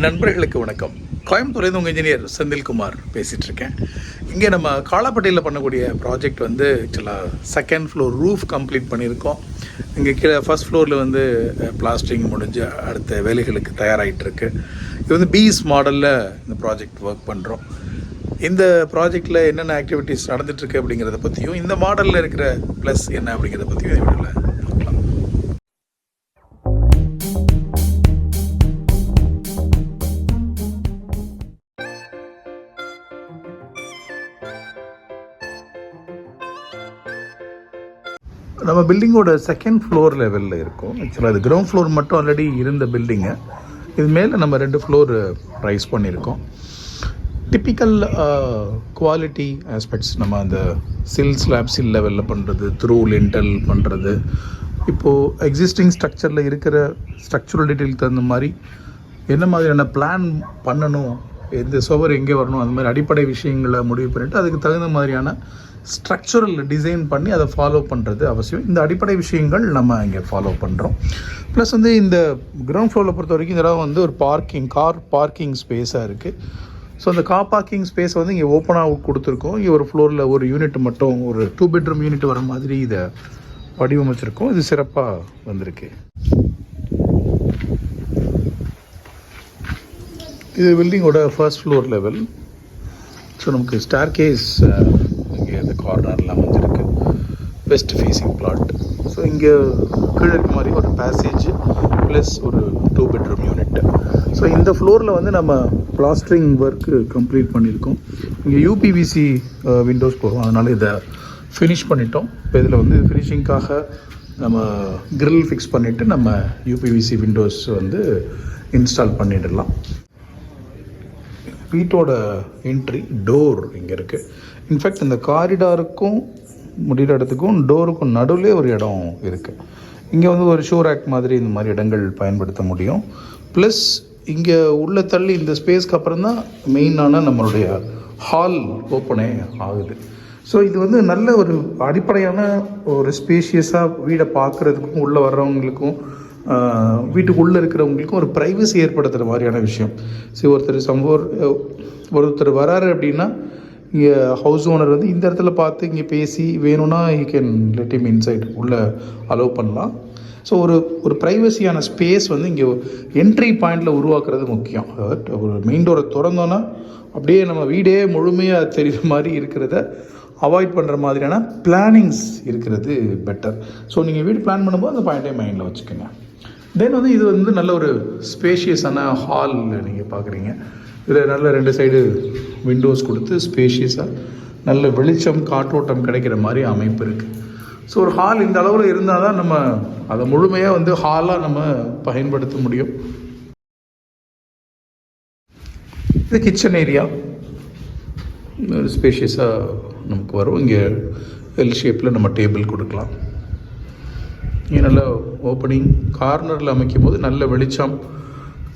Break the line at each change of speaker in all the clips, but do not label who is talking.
நண்பர்களுக்கு வணக்கம். கோயம்புத்தூர்லேருந்து உங்கள் இன்ஜினியர் செந்தில்குமார் பேசிகிட்டு இருக்கேன் இங்கே நம்ம காலாப்பட்டியில் பண்ணக்கூடிய ப்ராஜெக்ட் வந்து ஆக்சுவலாக செகண்ட் ஃப்ளோர் ரூஃப் கம்ப்ளீட் பண்ணியிருக்கோம். இங்கே கீழே ஃபர்ஸ்ட் ஃப்ளோரில் வந்து பிளாஸ்டிங் முடிஞ்சு அடுத்த வேலைகளுக்கு தயாராகிட்டுருக்கு இது வந்து பீஸ் மாடலில் இந்த ப்ராஜெக்ட் ஒர்க் பண்ணுறோம் இந்த ப்ராஜெக்டில் என்னென்ன ஆக்டிவிட்டீஸ் நடந்துகிட்ருக்கு அப்படிங்கிறத பற்றியும் இந்த மாடலில் இருக்கிற ப்ளஸ் என்ன அப்படிங்கிறத பற்றியும் இந்த வீடியோவில் நம்ம பில்டிங்கோட செகண்ட் ஃப்ளோர் லெவலில் இருக்கும். ஆக்சுவலாக அது கிரவுண்ட் ஃப்ளோர் மட்டும் ஆல்ரெடி இருந்த பில்டிங்கு இது மேலே நம்ம ரெண்டு ஃப்ளோர் ரைஸ் பண்ணியிருக்கோம். டிப்பிக்கல் குவாலிட்டி ஆஸ்பெக்ட்ஸ் நம்ம அந்த சில் ஸ்லாப் சில் லெவலில் பண்ணுறது த்ரூ லிண்டல் பண்ணுறது இப்போது எக்ஸிஸ்டிங் ஸ்ட்ரக்சரில் இருக்கிற ஸ்ட்ரக்சரல் டீட்டெயில் தகுந்த மாதிரி என்ன மாதிரியான பிளான் பண்ணணும் எந்த சுவர் எங்கே வரணும் அந்த மாதிரி அடிப்படை விஷயங்களை முடிவு பண்ணிவிட்டு அதுக்கு தகுந்த மாதிரியான ஸ்ட்ரக்சரல் டிசைன் பண்ணி அதை ஃபாலோ பண்ணுறது அவசியம். இந்த அடிப்படை விஷயங்கள் நம்ம இங்கே ஃபாலோ பண்ணுறோம் ப்ளஸ் வந்து இந்த கிரவுண்ட் ஃப்ளோரில் பொறுத்த வரைக்கும் இந்த இடம் வந்து ஒரு பார்க்கிங் கார் பார்க்கிங் ஸ்பேஸாக இருக்குது ஸோ அந்த கார் பார்க்கிங் ஸ்பேஸ் வந்து இங்கே ஓப்பனாக கொடுத்துருக்கோம். இங்கே ஒரு ஃப்ளோரில் ஒரு யூனிட் மட்டும் ஒரு டூ பெட்ரூம் யூனிட் வர மாதிரி இதை வடிவமைச்சிருக்கோம். இது சிறப்பாக வந்திருக்கு. இது பில்டிங்கோட ஃபர்ஸ்ட் ஃப்ளோர் லெவல் ஸோ நமக்கு ஸ்டார் கேஸ் கார்னரில் அமைஞ்சிருக்கு. வெஸ்ட் ஃபேஸிங் பிளாட் ஸோ இங்கே கீழே மாதிரி ஒரு பேசேஜ் ப்ளஸ் ஒரு டூ பெட்ரூம் யூனிட் ஸோ இந்த ஃப்ளோரில் வந்து நம்ம பிளாஸ்டரிங் ஒர்க்கு கம்ப்ளீட் பண்ணியிருக்கோம். இங்கே யூபிவிசி விண்டோஸ் uh, போகிறோம் அதனால் இதை ஃபினிஷ் பண்ணிட்டோம். இப்போ இதில் வந்து ஃபினிஷிங்காக நம்ம கிரில் ஃபிக்ஸ் பண்ணிவிட்டு நம்ம யூபிவிசி விண்டோஸ் வந்து இன்ஸ்டால் பண்ணிடலாம். வீட்டோட என்ட்ரி டோர் இங்கே இருக்குது இன்ஃபேக்ட் இந்த காரிடாருக்கும் முடிகிற இடத்துக்கும் டோருக்கும் நடுவில் ஒரு இடம் இருக்குது இங்கே வந்து ஒரு ஷூ ரேக் மாதிரி இந்த மாதிரி இடங்கள் பயன்படுத்த முடியும். ப்ளஸ் இங்கே உள்ளே தள்ளி இந்த ஸ்பேஸ்க்கு அப்புறம் தான் மெயினான நம்மளுடைய ஹால் ஓப்பனே ஆகுது. ஸோ இது வந்து நல்ல ஒரு அடிப்படையான ஒரு ஸ்பேஷியஸாக வீடை பார்க்குறதுக்கும் உள்ளே வர்றவங்களுக்கும் வீட்டுக்குள்ளே இருக்கிறவங்களுக்கும் ஒரு ப்ரைவசி ஏற்படுத்துகிற மாதிரியான விஷயம். சரி ஒருத்தர் சம்பவர் ஒருத்தர் வராரு அப்படின்னா இங்கே ஹவுஸ் ஓனர் வந்து இந்த இடத்துல பார்த்து இங்கே பேசி வேணும்னா you can let him inside உள்ளே அலோவ் பண்ணலாம். ஸோ ஒரு ஒரு ப்ரைவசியான ஸ்பேஸ் வந்து இங்கே என்ட்ரி பாயிண்டில் உருவாக்குறது முக்கியம். அதாவது ஒரு மெயின் டோரை திறந்தோன்னா அப்படியே நம்ம வீடே முழுமையாக தெரியுற மாதிரி இருக்கிறத அவாய்ட் பண்ணுற மாதிரியான பிளானிங்ஸ் இருக்கிறது பெட்டர் ஸோ நீங்கள் வீடு பிளான் பண்ணும்போது அந்த பாயிண்டே மைண்டில் வச்சுக்கோங்க. தென் வந்து இது வந்து நல்ல ஒரு ஸ்பேஷியஸான ஹால் நீங்கள் பார்க்குறீங்க. இதில் நல்ல ரெண்டு சைடு விண்டோஸ் கொடுத்து ஸ்பேஷியஸாக நல்ல வெளிச்சம் காற்றோட்டம் கிடைக்கிற மாதிரி அமைப்பு இருக்குது ஸோ ஒரு ஹால் இந்த அளவில் இருந்தால் தான் நம்ம அதை முழுமையாக வந்து ஹாலாக நம்ம பயன்படுத்த முடியும். இது கிச்சன் ஏரியா ஸ்பேஷியஸாக நமக்கு வரும். இங்கே எல் ஷேப்பில் நம்ம டேபிள் கொடுக்கலாம். இங்கே நல்ல ஓப்பனிங் கார்னரில் அமைக்கும் போது நல்ல வெளிச்சம்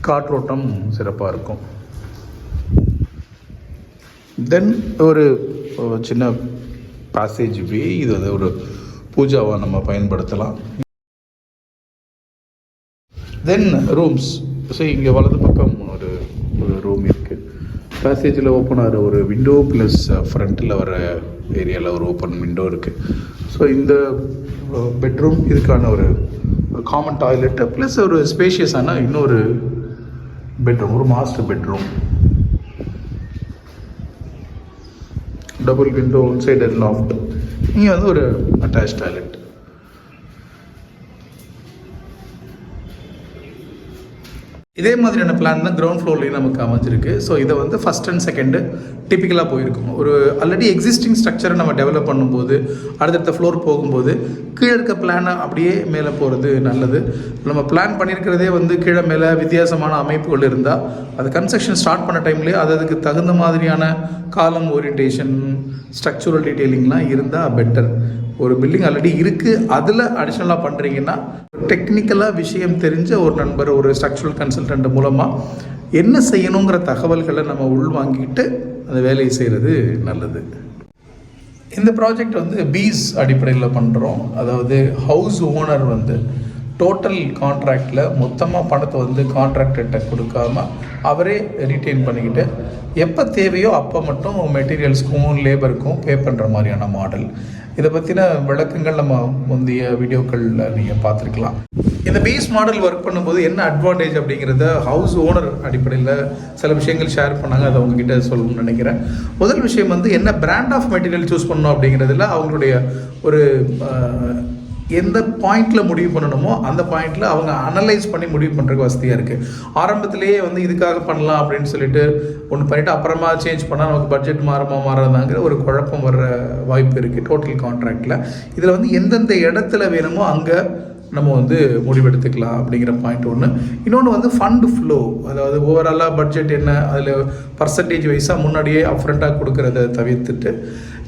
காற்றோட்டம் சிறப்பாக இருக்கும். தென் ஒரு சின்ன பாசேஜ் வே இது வந்து ஒரு பூஜாவாக நம்ம பயன்படுத்தலாம். தென் ரூம்ஸ் ஸோ இங்கே வலது பக்கம் ஒரு ஒரு ரூம் இருக்குது பேசேஜில் ஓப்பன் ஆகிற ஒரு விண்டோ ப்ளஸ் ஃப்ரண்ட்டில் வர ஏரியாவில் ஒரு ஓப்பன் விண்டோ இருக்குது ஸோ இந்த uh, பெட்ரூம் இதுக்கான ஒரு காமன் டாய்லெட்டு ப்ளஸ் ஒரு ஸ்பேஷியஸான இன்னொரு பெட்ரூம் ஒரு master bedroom double window one side loft இங்கே வந்து ஒரு அட்டாச் டாய்லெட் இதே மாதிரியான பிளான் தான் கிரவுண்ட் ஃப்ளோர்லேயும் நமக்கு அமைஞ்சிருக்கு. ஸோ இதை வந்து ஃபஸ்ட் அண்ட் செகண்டு டிப்பிக்கலாக போயிருக்கும். ஒரு ஆல்ரெடி எக்ஸிஸ்டிங் ஸ்ட்ரக்சரை நம்ம டெவலப் பண்ணும்போது அடுத்தடுத்த ஃப்ளோர் போகும்போது கீழே இருக்க பிளானை அப்படியே மேலே போகிறது நல்லது. நம்ம பிளான் பண்ணியிருக்கிறதே வந்து கீழே மேலே வித்தியாசமான அமைப்புகள் இருந்தால் அது கன்ஸ்ட்ரக்ஷன் ஸ்டார்ட் பண்ண டைம்லேயே அது அதுக்கு தகுந்த மாதிரியான காலம் ஓரியன்டேஷன் ஸ்ட்ரக்சுரல் டீட்டெயிலிங்லாம் இருந்தால் பெட்டர் ஒரு பில்டிங் ஆல்ரெடி இருக்குது அதில் அடிஷ்னலாக பண்ணுறீங்கன்னா டெக்னிக்கலாக விஷயம் தெரிஞ்ச ஒரு நண்பர் ஒரு ஸ்ட்ரக்சரல் கன்சல்டன்ட் மூலமாக என்ன செய்யணுங்கிற தகவல்களை நம்ம உள்வாங்கிட்டு அந்த வேலையை செய்கிறது நல்லது. இந்த ப்ராஜெக்ட் வந்து பீஸ் அடிப்படையில் பண்ணுறோம் அதாவது ஹவுஸ் ஓனர் வந்து டோட்டல் கான்ட்ராக்டில் மொத்தமாக பணத்தை வந்து கான்ட்ராக்டர்கிட்ட கொடுக்காம அவரே ரிட்டைன் பண்ணிக்கிட்டு எப்போ தேவையோ அப்போ மட்டும் மெட்டீரியல்ஸ்க்கும் லேபருக்கும் பே பண்ணுற மாதிரியான மாடல் இதை பற்றின விளக்கங்கள் நம்ம முந்தைய வீடியோக்களில் நீங்கள் பார்த்துருக்கலாம். இந்த பேஸ் மாடல் ஒர்க் பண்ணும்போது என்ன அட்வான்டேஜ் அப்படிங்கிறத ஹவுஸ் ஓனர் அடிப்படையில் சில விஷயங்கள் ஷேர் பண்ணாங்க. அதை அவங்ககிட்ட சொல்லணும்னு நினைக்கிறேன். முதல் விஷயம் வந்து என்ன பிராண்ட் ஆஃப் மெட்டீரியல் சூஸ் பண்ணணும் அப்படிங்கிறதுல அவங்களுடைய ஒரு எந்த பாயிண்ட்ல முடிவு பண்ணணுமோ அந்த பாயிண்ட்ல அவங்க அனலைஸ் பண்ணி முடிவு பண்ணுறதுக்கு வசதியாக இருக்குது ஆரம்பத்திலேயே வந்து இதுக்காக பண்ணலாம் அப்படின்னு சொல்லிட்டு ஒன்று பண்ணிட்டு அப்புறமா சேஞ்ச் பண்ணால் நமக்கு பட்ஜெட் மாறுமா மாறாதாங்கிற ஒரு குழப்பம் வர்ற வாய்ப்பு இருக்குது டோட்டல் கான்ட்ராக்டில் இதில் வந்து எந்தெந்த இடத்துல வேணுமோ அங்கே நம்ம வந்து முடிவெடுத்துக்கலாம் அப்படிங்கிற பாயிண்ட் ஒன்று இன்னொன்று வந்து ஃபண்டு ஃப்ளோ அதாவது ஓவராலாக பட்ஜெட் என்ன அதில் பர்சன்டேஜ் வைஸாக முன்னாடியே அப்ரண்ட்டாக கொடுக்கறத தவிர்த்துட்டு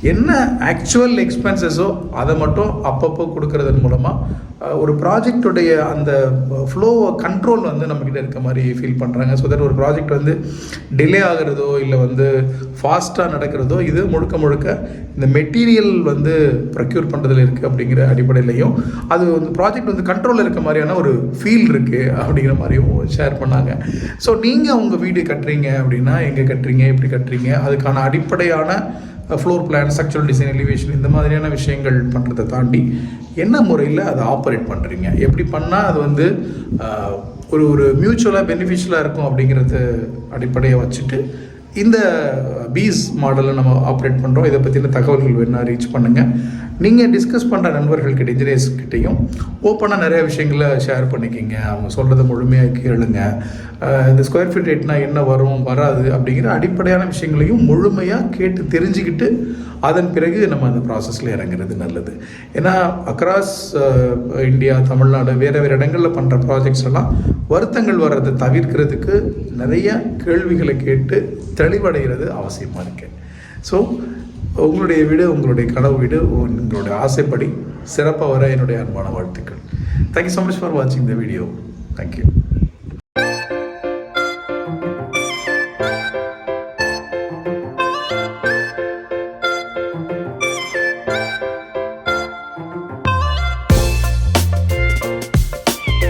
என்ன ஆக்சுவல் எக்ஸ்பென்சஸோ அதை மட்டும் அப்பப்போ கொடுக்கறதன் மூலமாக ஒரு ப்ராஜெக்டுடைய அந்த ஃப்ளோ கண்ட்ரோல் வந்து நம்மக்கிட்ட இருக்க மாதிரி ஃபீல் பண்ணுறாங்க ஸோ தட் ஒரு ப்ராஜெக்ட் வந்து டிலே ஆகிறதோ இல்லை வந்து ஃபாஸ்ட்டாக நடக்கிறதோ இது முழுக்க முழுக்க இந்த மெட்டீரியல் வந்து ப்ரொக்யூர் பண்ணுறதுல இருக்குது அப்படிங்கிற அடிப்படையிலையும் அது வந்து ப்ராஜெக்ட் வந்து கண்ட்ரோலில் இருக்க மாதிரியான ஒரு ஃபீல் இருக்குது அப்படிங்கிற மாதிரியும் ஷேர் பண்ணாங்க. ஸோ நீங்கள் உங்கள் வீடு கட்டுறீங்க அப்படின்னா எங்கே கட்டுறீங்க எப்படி கட்டுறீங்க அதுக்கான அடிப்படையான floor plan structural design elevation இந்த மாதிரியான விஷயங்கள் பண்ணுறதை தாண்டி என்ன முறையில் அதை ஆப்ரேட் பண்ணுறீங்க எப்படி பண்ணால் அது வந்து ஒரு ஒரு மியூச்சுவலாக பெனிஃபிஷியலாக இருக்கும் அப்படிங்கிறத அடிப்படையை வச்சுட்டு இந்த பீஸ் மாடலை நம்ம ஆப்ரேட் பண்ணுறோம் இதை பற்றின தகவல்கள் வேணால் ரீச் பண்ணுங்கள் நீங்கள் டிஸ்கஸ் பண்ணுற நண்பர்கள்கிட்ட இன்ஜினியர்ஸ் கிட்டேயும் ஓப்பனாக நிறைய விஷயங்களை ஷேர் பண்ணிக்கிங்க. அவங்க சொல்கிறத முழுமையாக கேளுங்க. இந்த ஸ்கொயர் ஃபீட் ரேட்னா என்ன வரும் வராது அப்படிங்கிற அடிப்படையான விஷயங்களையும் முழுமையாக கேட்டு தெரிஞ்சுக்கிட்டு அதன் பிறகு நம்ம அந்த ப்ராசஸில் இறங்குறது நல்லது. ஏன்னா அக்ராஸ் இந்தியா தமிழ்நாடு வேறு வேறு இடங்களில் பண்ணுற ப்ராஜெக்ட்ஸ் எல்லாம் வருத்தங்கள் வர்றதை தவிர்க்கிறதுக்கு நிறைய கேள்விகளை கேட்டு தெளிவடைகிறது அவசியமாக இருக்கு. ஸோ உங்களுடைய வீடு உங்களுடைய கனவு வீடு உங்களுடைய ஆசைப்படி சிறப்பாக வர என்னுடைய அன்பான வாழ்த்துக்கள். தேங்க்யூ ஸோ மச் ஃபார் வாட்சிங் த வீடியோ தேங்க்யூ